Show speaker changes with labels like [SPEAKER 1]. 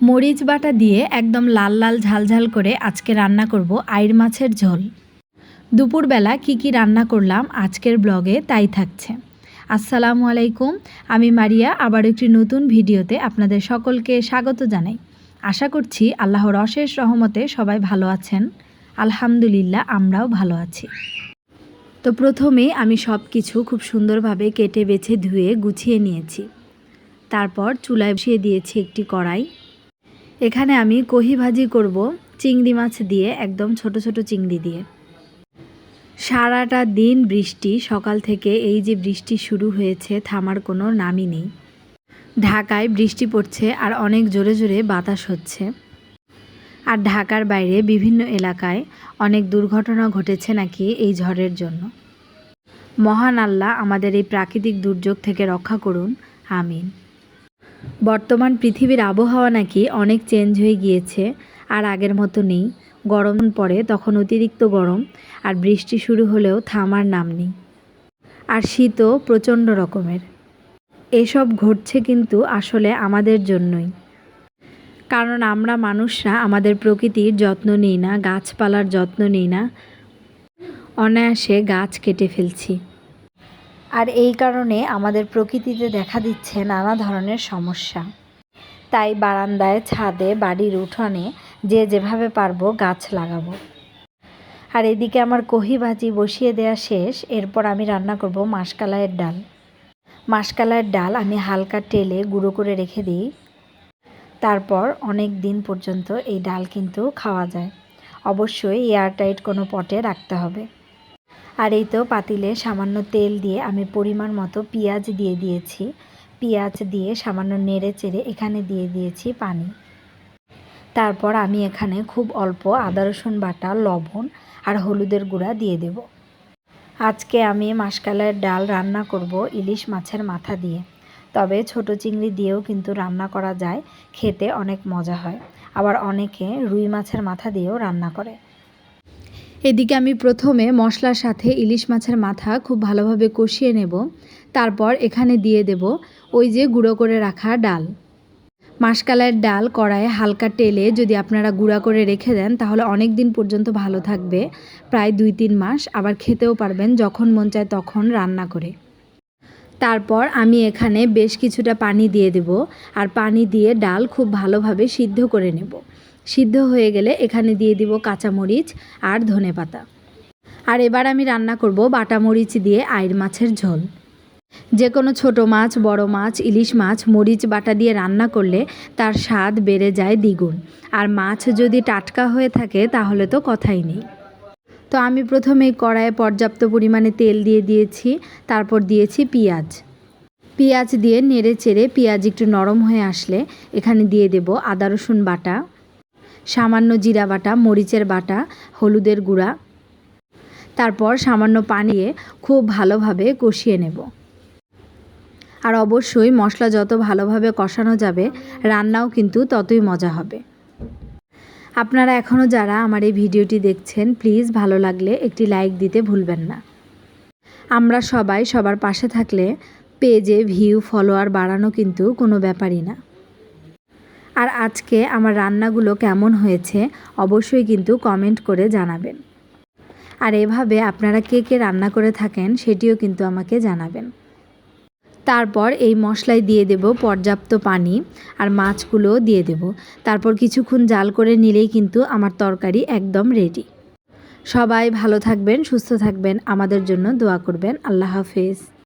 [SPEAKER 1] মরিচ বাটা দিয়ে একদম লাল লাল ঝালঝাল করে আজকে রান্না করব আইর মাছের ঝোল। দুপুরবেলা কি কি রান্না করলাম আজকের ব্লগে তাই থাকছে। আসসালামু আলাইকুম, আমি মারিয়া আবার একটি নতুন ভিডিওতে আপনাদের সকলকে স্বাগত জানাই। আশা করছি আল্লাহর অশেষ রহমতে সবাই ভালো আছেন। আলহামদুলিল্লাহ, আমরাও ভালো আছি। তো প্রথমে আমি সব কিছু খুব সুন্দরভাবে কেটে বেছে ধুয়ে গুছিয়ে নিয়েছি। তারপর চুলায় বসিয়ে দিয়েছি একটি কড়াই। এখানে আমি কহি ভাজি করব চিংড়ি মাছ দিয়ে, একদম ছোট ছোট চিংড়ি দিয়ে। সারাটা দিন বৃষ্টি, সকাল থেকে এই যে বৃষ্টি শুরু হয়েছে, থামার কোনো নামই নেই। ঢাকায় বৃষ্টি পড়ছে আর অনেক জোরে জোরে বাতাস হচ্ছে। আর ঢাকার বাইরে বিভিন্ন এলাকায় অনেক দুর্ঘটনা ঘটেছে নাকি এই ঝড়ের জন্য। মহান আল্লাহ আমাদের এই প্রাকৃতিক দুর্যোগ থেকে রক্ষা করুন। আমিন। বর্তমান পৃথিবীর আবহাওয়া নাকি অনেক চেঞ্জ হয়ে গিয়েছে, আর আগের মতো নেই। গরম পড়ে, তখন অতিরিক্ত গরম, আর বৃষ্টি শুরু হলেও থামার নাম নেই। আর শীতও প্রচণ্ড রকমের। এসব ঘটছে কিন্তু আসলে আমাদের জন্যই। কারণ আমরা মানুষরা আমাদের প্রকৃতির যত্ন নিই না, গাছপালার যত্ন নিই না। অনায়াসে গাছ কেটে ফেলছি। আর এই কারণে আমাদের প্রকৃতিতে দেখা দিচ্ছে নানা ধরনের সমস্যা। তাই বারান্দায়, ছাদে, বাড়ির উঠোনে যে যেভাবে পারব গাছ লাগাবো। আর এদিকে আমার কহি ভাজি বসিয়ে দেওয়া শেষ, এরপর আমি রান্না করব মাসকালাইয়ের ডাল। মাসকালাইয়ের ডাল আমি হালকা টেলে গুঁড়ো করে রেখে দিই। তারপর অনেক দিন পর্যন্ত এই ডাল কিন্তু খাওয়া যায়। অবশ্যই এয়ারটাইট কোনো পটে রাখতে হবে। আর এই তো পাতিলে সামান্য তেল দিয়ে আমি পরিমাণ মতো পেঁয়াজ দিয়ে দিয়েছি। পেঁয়াজ দিয়ে সামান্য নেড়ে চেড়ে এখানে দিয়ে দিয়েছি পানি। তারপর আমি এখানে খুব অল্প আদা, রসুন বাটা, লবণ আর হলুদের গুঁড়া দিয়ে দেব। আজকে আমি মাসকালের ডাল রান্না করব ইলিশ মাছের মাথা দিয়ে। তবে ছোট চিংড়ি দিয়েও কিন্তু রান্না করা যায়, খেতে অনেক মজা হয়। আবার অনেকে রুই মাছের মাথা দিয়েও রান্না করে। এদিকে আমি প্রথমে মশলার সাথে ইলিশ মাছের মাথা খুব ভালোভাবে কষিয়ে নেব। তারপর এখানে দিয়ে দেব ওই যে গুঁড়ো করে রাখা ডাল। মাসকালের ডাল কড়াইয়ে হালকা তেলে যদি আপনারা গুঁড়া করে রেখে দেন, তাহলে অনেক দিন পর্যন্ত ভালো থাকবে। প্রায় দুই তিন মাস আবার খেতেও পারবেন যখন মন চায় তখন রান্না করে। তারপর আমি এখানে বেশ কিছুটা পানি দিয়ে দেব, আর পানি দিয়ে ডাল খুব ভালোভাবে সিদ্ধ করে নেব। সিদ্ধ হয়ে গেলে এখানে দিয়ে দিব কাঁচামরিচ আর ধনে পাতা। আর এবার আমি রান্না করব বাটা মরিচ দিয়ে আইর মাছের ঝোল। যে কোনো ছোটো মাছ, বড় মাছ, ইলিশ মাছ, মরিচ বাটা দিয়ে রান্না করলে তার স্বাদ বেড়ে যায় দ্বিগুণ। আর মাছ যদি টাটকা হয়ে থাকে তাহলে তো কথাই নেই। তো আমি প্রথমে কড়াইয়ে পর্যাপ্ত পরিমাণে তেল দিয়ে দিয়েছি, তারপর দিয়েছি পেঁয়াজ। পেঁয়াজ দিয়ে নেড়ে চেড়ে পেঁয়াজ একটু নরম হয়ে আসলে এখানে দিয়ে দেব আদা রসুন বাটা। সামান্য জিরা বাটা, মরিচের বাটা, হলুদের গুঁড়া। তারপর সামান্য পানি দিয়ে খুব ভালোভাবে কষিয়ে নেব। আর অবশ্যই মশলা যত ভালোভাবে কষানো যাবে, রান্নাও কিন্তু ততই মজা হবে। আপনারা এখনও যারা আমার এই ভিডিওটি দেখছেন, প্লিজ ভালো লাগলে একটি লাইক দিতে ভুলবেন না। আমরা সবাই সবার পাশে থাকলে পেজে ভিউ, ফলোয়ার বাড়ানো কিন্তু কোনো ব্যাপারই না। আর আজকে আমার রান্নাগুলো কেমন হয়েছে অবশ্যই কিন্তু কমেন্ট করে জানাবেন। আর এভাবে আপনারা কে কে রান্না করে থাকেন সেটিও কিন্তু আমাকে জানাবেন। তারপর এই মশলায় দিয়ে দেব পর্যাপ্ত পানি আর মাছগুলোও দিয়ে দেব। তারপর কিছুক্ষণ জাল করে নিলেই কিন্তু আমার তরকারি একদম রেডি সবাই ভালো থাকবেন, সুস্থ থাকবেন, আমাদের জন্য দোয়া করবেন। আল্লাহ হাফেজ।